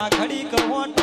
ઘડી કહોટો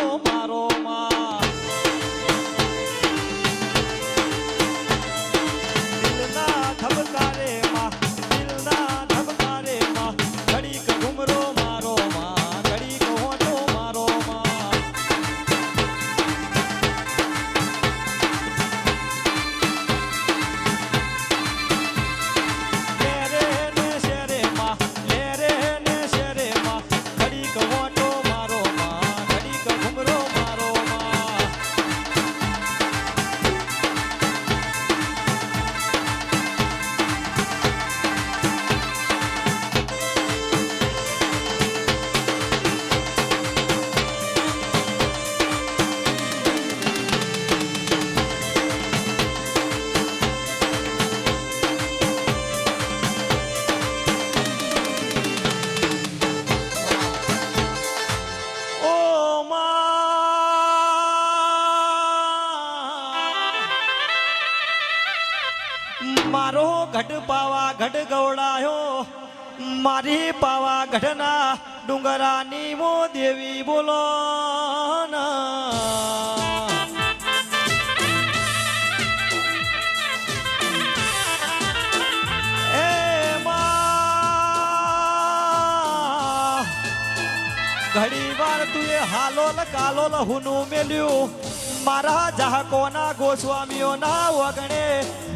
ગઢના ડુંગરાની મો દેવી બોલો ઘડી વાર તું એ હાલોલ કાલોલ હુનું મેલ્યું. મારા જાહકોના ગોસ્વામીઓના વગણે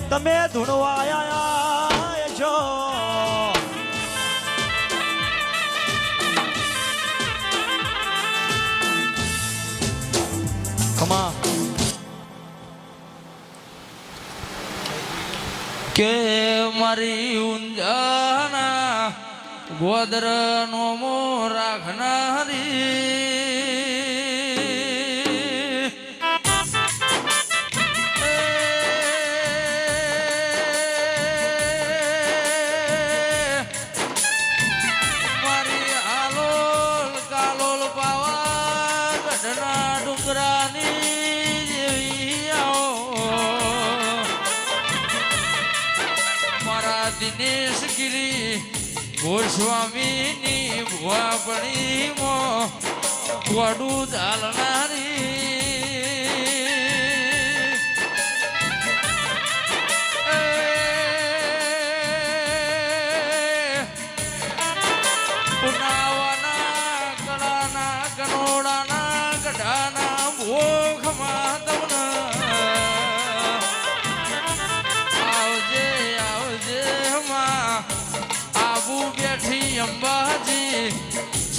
તમે ધૂણવાયા છો. ખમા કે મારી ઊંઝાના ગોદર નો મો રાખનારી I dollar.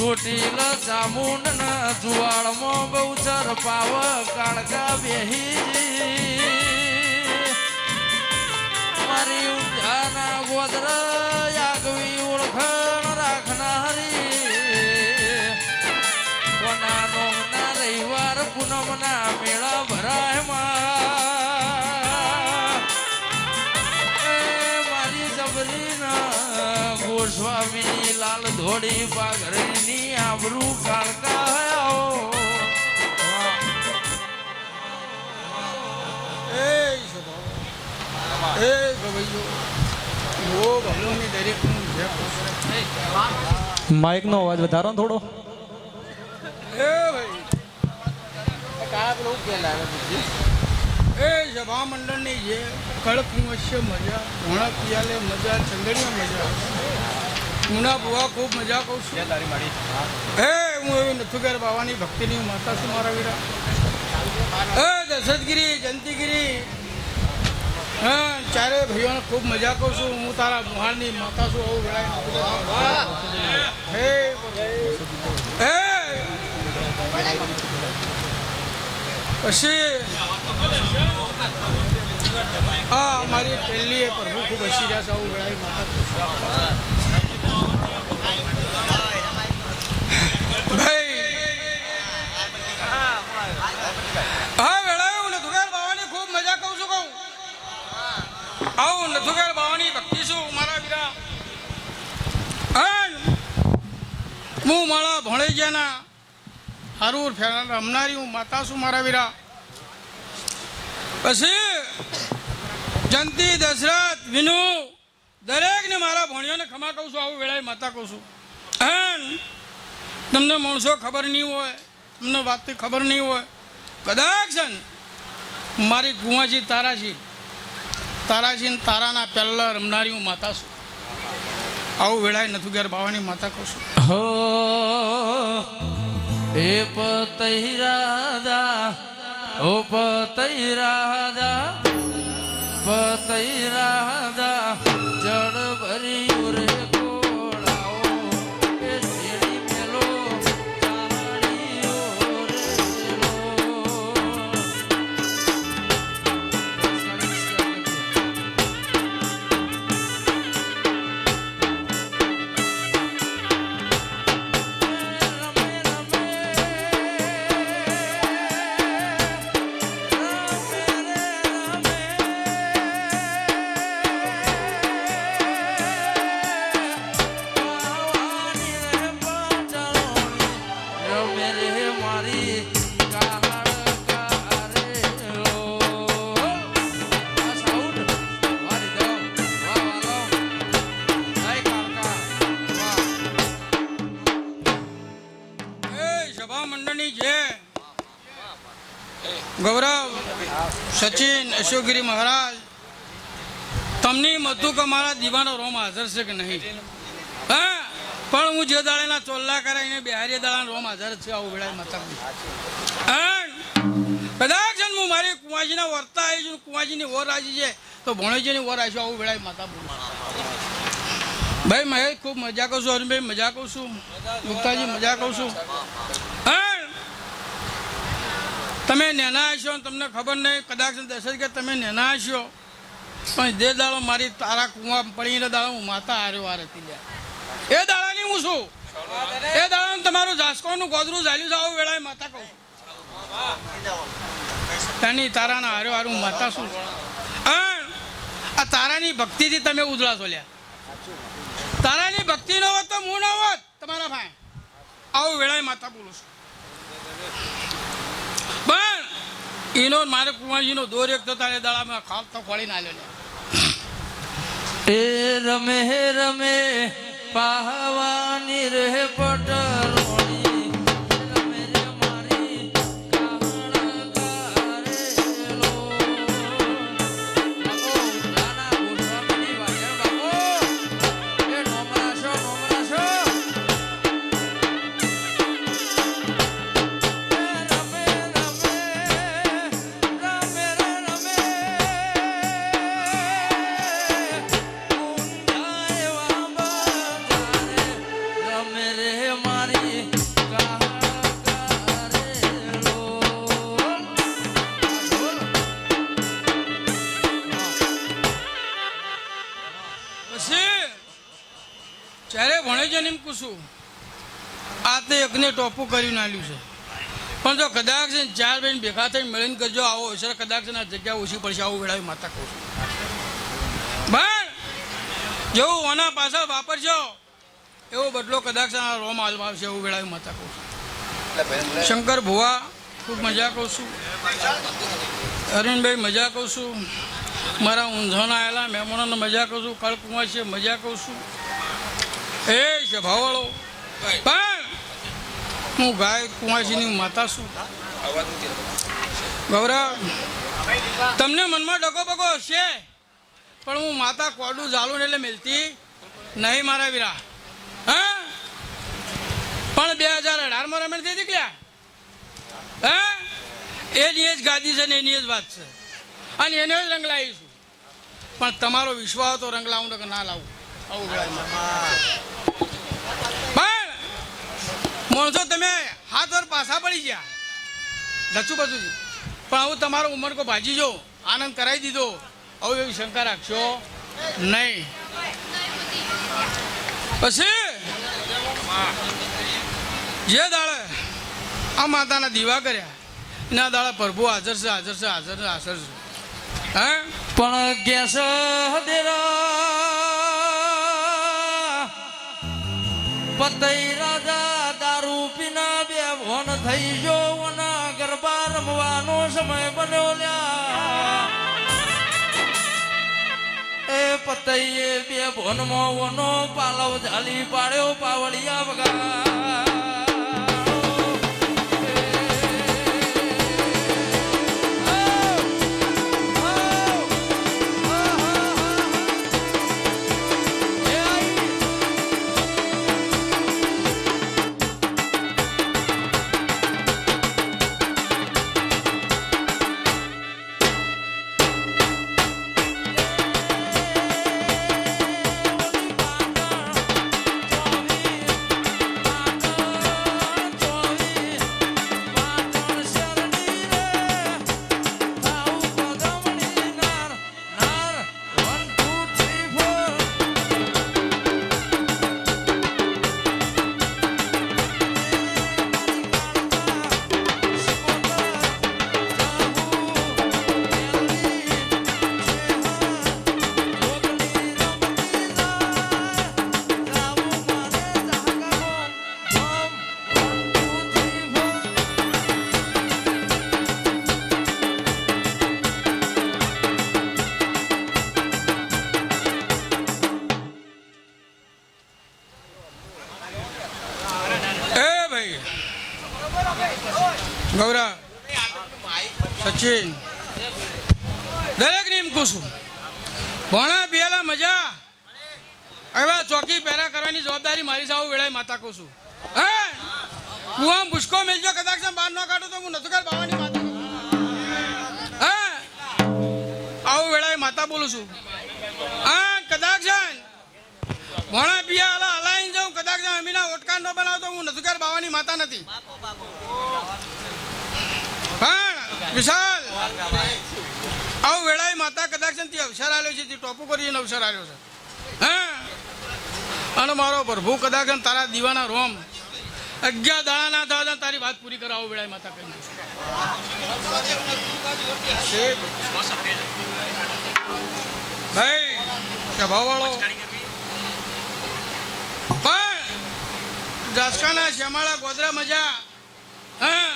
ચોટીલ ચામુંડ જુવાળમાં બહુચર પાવ કાળકા બેહી. મારી ઊંઝાના ગોદર આગવી ઓળખણ રાખનારી. કોના નોમના રવિવાર પૂનમના મેળા ભરાય મારી જબરીના ગોસ્વામી લાલ ધોળી પાઘરની આબરૂ કાળકા આવો એ. એ ગવૈયો ઓ ભગવાનની દરેકનું જય માઇકનો અવાજ વધારો થોડો. એ ભાઈ. પેલો એ સભા મંડળની જે કળકુંવશ્ય મજા ઘોણા પિયાલે મજા ચંદડીમાં મજા. મુના બુવા ખૂબ મજા કહું છું. હે હું એવી નથુગર બાવાની ભક્તિની માતા છું મારા વીરા. હે દશરથગીરી જયંતિગીરી. હા ચારે ભાઈઓને ખૂબ મજા કહું છું. હું તારા મુહારની માતા છું આવું વેળાએ હે હે. પછી હા મારી પહેલી એ પ્રભુ ખૂબ હસી રહ્યા છે આવું વેળાએ માતા હા વેળાએ હું નથુગાર બાવાની ખૂબ મજા કહું છું કહું. આવું નથુગાર બાવાની ભક્તિ છું, મારા વીરા. હા મારા ભણેજિયાના ફેરા રમનારી હું માતા છું, મારા વીરા. પછી જંતી દશરથ, વિનુ, દરેકને મારા ભણ્યોને ખમા કહું છું, આવું વેળાએ માતા કહું છું. તમને માણસો ખબર નહીં હોય. તમને વાતથી ખબર નહીં હોય. કદાચ છે મારી કુંવાજી તારાજી તારાજી તારાના પહેલા રમનારી હું માતા છું. આવું વેળાય નથી ઘેર બાવાની માતા કહું છું. હો એ પતઈ રાજા ઓ પતઈ રાજા. ગૌરવ સચિન અશોકગીરી મહારાજ તમને મતું કે મારા દીવાનો રોમ હાજર છે કે નહીં હા પણ હું જે દાડેના ચોલ્લા કરાવીને બિહારી દાડા રોમ હાજર છે, આવું વેળાએ મતલબ. કદાચ હું મારી કુંવાજીના વર્તા આવી છું, કુંવાજીની ઓર રાજી છે, તો ભણેજીની ઓર આવી આવું વેળાએ માતા ભાઈ મહેશ ખૂબ મજા કહું છું, અરુણભાઈ, મજા કહું છું ગુપ્તાજી મજા કહું છું. તમે નેના હશો તમને ખબર નહીં, કદાચ દસ કે તમે નેના હશો, પણ જે દાડો મારી તારા કુવા પડીને દાડો હું માતા હાર્યો હારે લ્યા. એ દાડાની હું છું. એ દાડાનું તમારું જાસકોનું ગોદરું ઝાલ્યું આવું વેળાએ માતા કહું. તેની તારાના હારો હારું માતા શું આ તારાની ભક્તિથી તમે ઉજળા છો લ્યા. તારાની ભક્તિ ન હોત તો હું ન હોત તમારા ભાઈ. આવું વેળાએ માતા બોલું છું. પણ એનો મારે કુંવાજીનો દોર એક તો તારે દાડામાં ખાપ તો ખોળી લે એ રમે રમે. પાવાની રે પટરોણી છે. આ તે એકને ટોપું કરી નાખ્યું છે. પણ જો કદાચ ચાર બેન ભેગા થઈને મળીને કરજો, આવો હશે કદાચ આ જગ્યા ઓછી પડશે, આવું વેળાવી માતા કહું છું. પણ જેવું ઓના પાછળ વાપરજો, એવો બદલો કદાચ આ રોમ હાલમાં આવશે, એવું વેળાવી માતા કહું છું. શંકર ભુવા, ખૂબ મજા કહું છું. અરવિંદભાઈ, મજા કહું છું. મારા ઊંઝાના આવેલા મહેમાનોને મજા કહું છું. કળકુંવા છે, મજા કહું છું. એ છે ભાવાળો. પણ હું ગાય કુંવાસીની માતા છું. ગૌરવ તમને મનમાં ડગો બગો હશે, પણ હું માતા કોડું ઝાલું એટલે મિલતી નહીં મારા વીરા. હા? પણ બે હજાર અઢારમાં રમણ થઈ નીકળ્યા હા? એની જ ગાદી છે ને એની જ વાત છે. અને એને જ રંગ લાવીશું પણ તમારો વિશ્વાસ તો રંગ લાવું કે ના લાવું. માણસો, તમે હાથ વાર પાછા પડી ગયા. લચું બધું. પણ આવું તમારો ઉંમર કો ભાજી જો, આનંદ કરાવી દીધો. આવું એવી શંકા રાખશો નહીં. પછી, જે દાડે આ માતાના દીવા કર્યા, એના દાડા પ્રભુ હાજર છે હાજર છે હાજર છે હાજર છે. હે? પણ કેસ પતઈ રાજા દારૂ બે ભોન થઈ જો વના ગરબા રમવાનો સમય બન્યો લ્યા. એ પતઈએ બે ભોનમાં વનો પાલવ ઝાલી પાડ્યો પાવળિયા વગા. સચિન દરેકને એમ કહું છું. ભણા બેલા મજા. એવા ચોકી પહેરા કરવાની જવાબદારી મારી સાવ વેળાએ માતા કહું છું. હે? હું આમ ભૂસકો મેલજો, કદાચ બહાર ન કાઢો તો હું નથી કર બાવાની માતા હે? આવું વેળાએ માતા બોલું છું. હા? કદાચ છે ભણા પિયા હલા હલાઈને જાઉં, કદાચ અમીના ઓટકાર ન બનાવતો, હું નથી કર બાવાની માતા નથી. પણ વિશાલ! આવું વેળાએ માતા કદાચ અવસર આવ્યો છે તે ટોપુ કરીને અવસર આવ્યો છે. હા? અને મારો પ્રભુ કદાચ તારા દીવાના રોમ, અગિયાર દાડા ના થવા દે ને તારી વાત પૂરી કરાવો વેળાએ માતા કરી ભાઈ સ્વભાવવાળો પણ ઘાસકાના શ્યામાળા ગોદરા મજા. હા?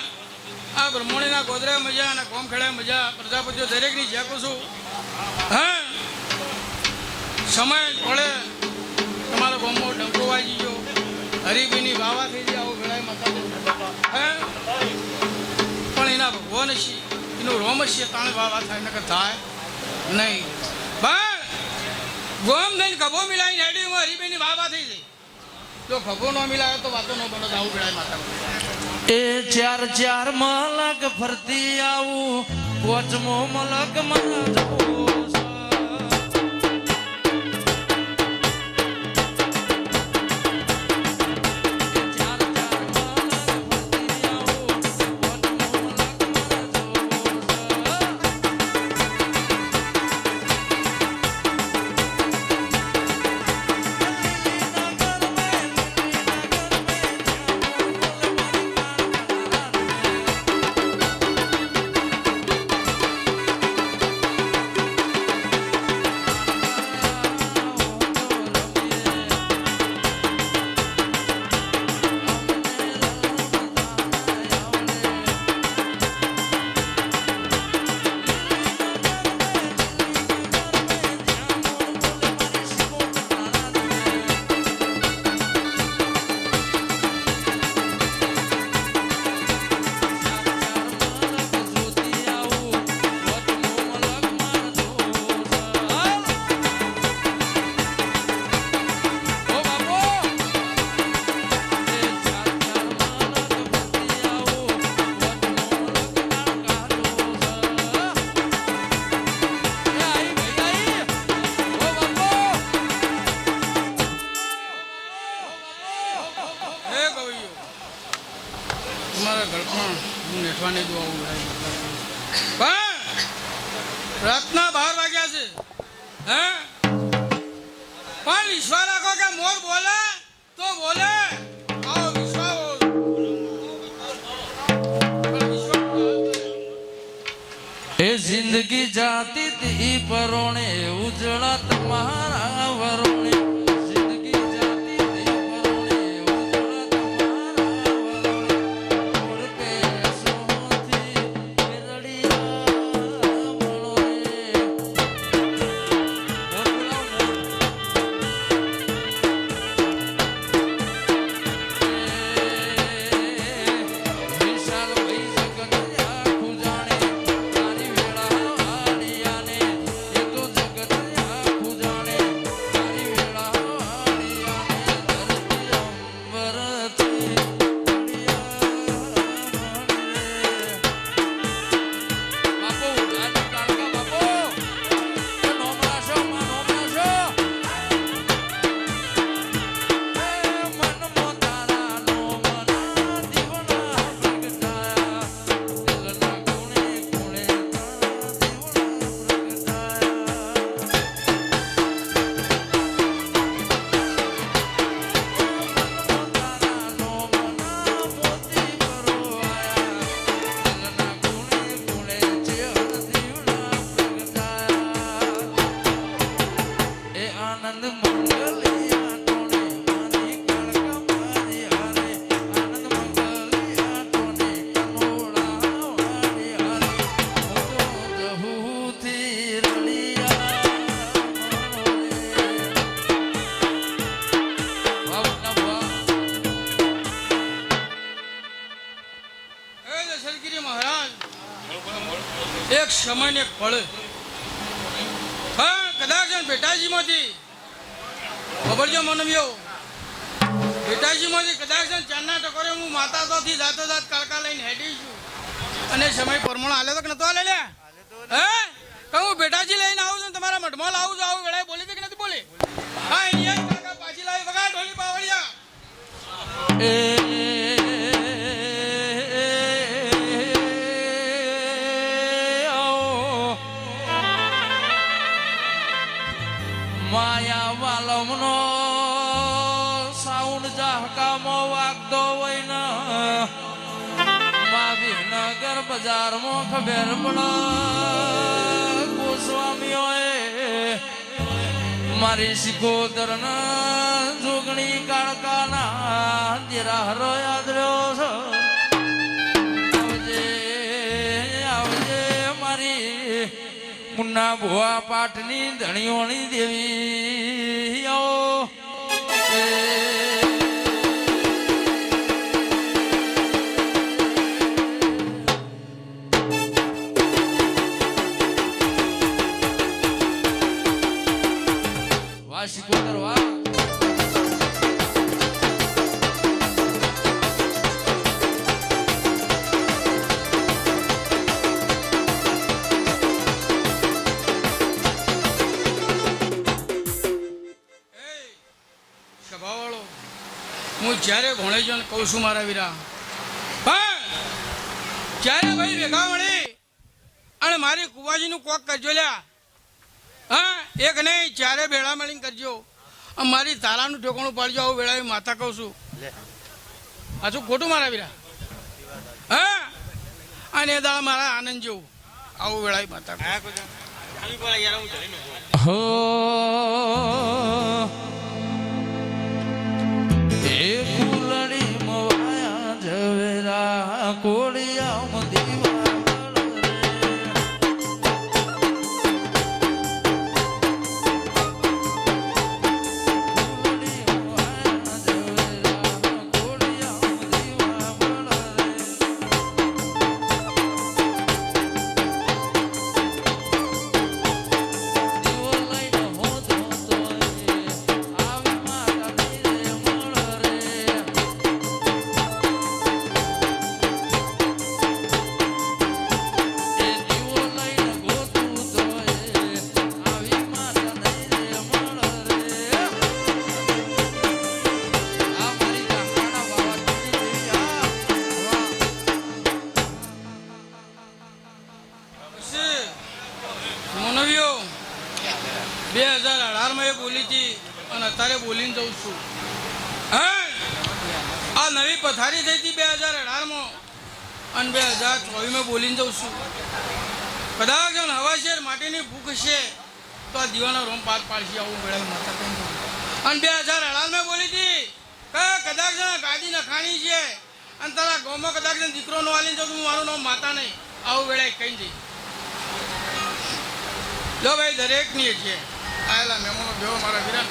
આ બ્રહ્મણીના ગોદરા મજા અને કોમખેડા મજા. પ્રજાપતિઓ દરેકની જેકું છું, હા, સમય પડે, તમારો ગોમો ડંકો વાગી ગયો. હરીબીની વાવા થઈ જાય આવું વેળાએ માતા હે, પણ એના ભગવાન છે એનું રોમ છે તાણે વાવા થાય, નકર થાય નહીં. પણ ગોમ થઈને ખભો મિલાઈને હેડી હું હરીબીની વાવા થઈ જાય જો ખભો ન મિલાય તો વાતો ન બનો આવું વેળાએ માતા એ ચાર ચાર મલક ફરતી આવું કોચમો મલકમાં જવું. તી પળ હા, કદાચ બેટાજીમાંથી ખબર છે મનવ્યો બેટાજીમાંથી કદાચ ચારના ટકોરે હું માતા તોથી જાતો જાત કાળકા લઈને હેડી છું. અને સમય પરમણ હાલે તો નતો હાલે હે? કહું બેટાજી લઈને આવું છું તમારા મઢમાં લાવું છું, આવું વેળાએ બોલી કે નથી બોલી? હા એની પાછી લાવી વગા ઢોલી બાવળિયા બજારમાં ખબર પડે, ગોસ્વામીઓએ મારી સિકોદર જોગણી કાળકાના દેરાહરો યાદ રહ્યો છો. આવજે આવજે મારી મુન્ના ભુવા પાટની ધણીઓની દેવી આવો. વાહ સિકોદર વાહ હું જ્યારે ભણેજો ને કહું છું મારા વીરા જ્યારે ભાઈ ભેગા મળી અને મારી કુવાજીનું કોક કરજો લ્યા. હા? એક નહીં ચારે ભેળા મળીને કરજો. અને મારી તારાનું ઠેકાણું પાડજો આવું વેળાએ માતા કહું છું. હાચું ખોટું મારા વીરા? હા? અને દાળ દાડા મારા આનંદ જેવું. આવું વેળાએ માતા કહું. હો એ એ બોલી હતી અને અત્યારે બોલીને જઉં છું. હા? આ નવી પથારી થઈ હતી બે હજાર અઢારમાં અને બે હજાર ચોવીસમાં બોલીને જઉં છું. કદાચ હવા શેર માટીની ભૂખ છે તો આ દીવાનો રોમ પાર પાડશે આવું મેળવી માતા અને બે હજાર અઢારમાં બોલી હતી કદાચ જો ગાદી નખાણી છે, અને તારા ગામમાં કદાચ દીકરો નો હાલી જાઉં હું મારું નામ માતા નહીં. આવું વેળાએ કહી જઈ જો ભાઈ, દરેકની છે. આયેલા મહેમાનો બેહો મારા વીરા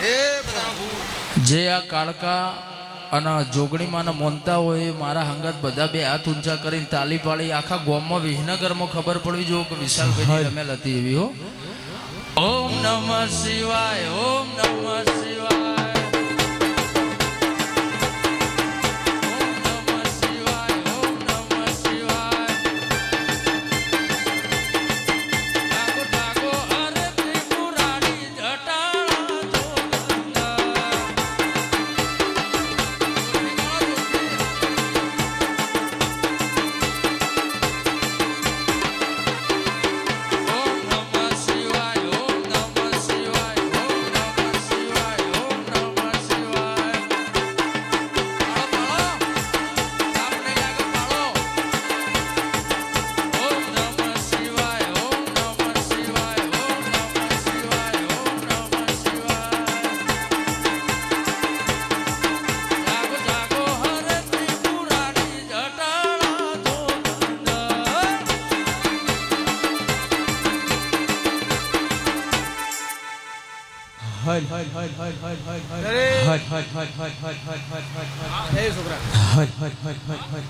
હે જે આ કાળકા અને જોગણીમાં મોનતા હોય એ મારા હંગત બધા બે હાથ ઊંચા કરીને તાલી પાડી આખા ગોમમાં વિહનગરમાં ખબર પડવી જોઈએ કે વિશાલભાઈ રમેલ હતી એવી હો. ઓમ નમઃ શિવાય ઓમ નમઃ શિવાય. હદ હદ હદ દરેક હદ હદ હદ હદ હદ હદ હદ હદ એ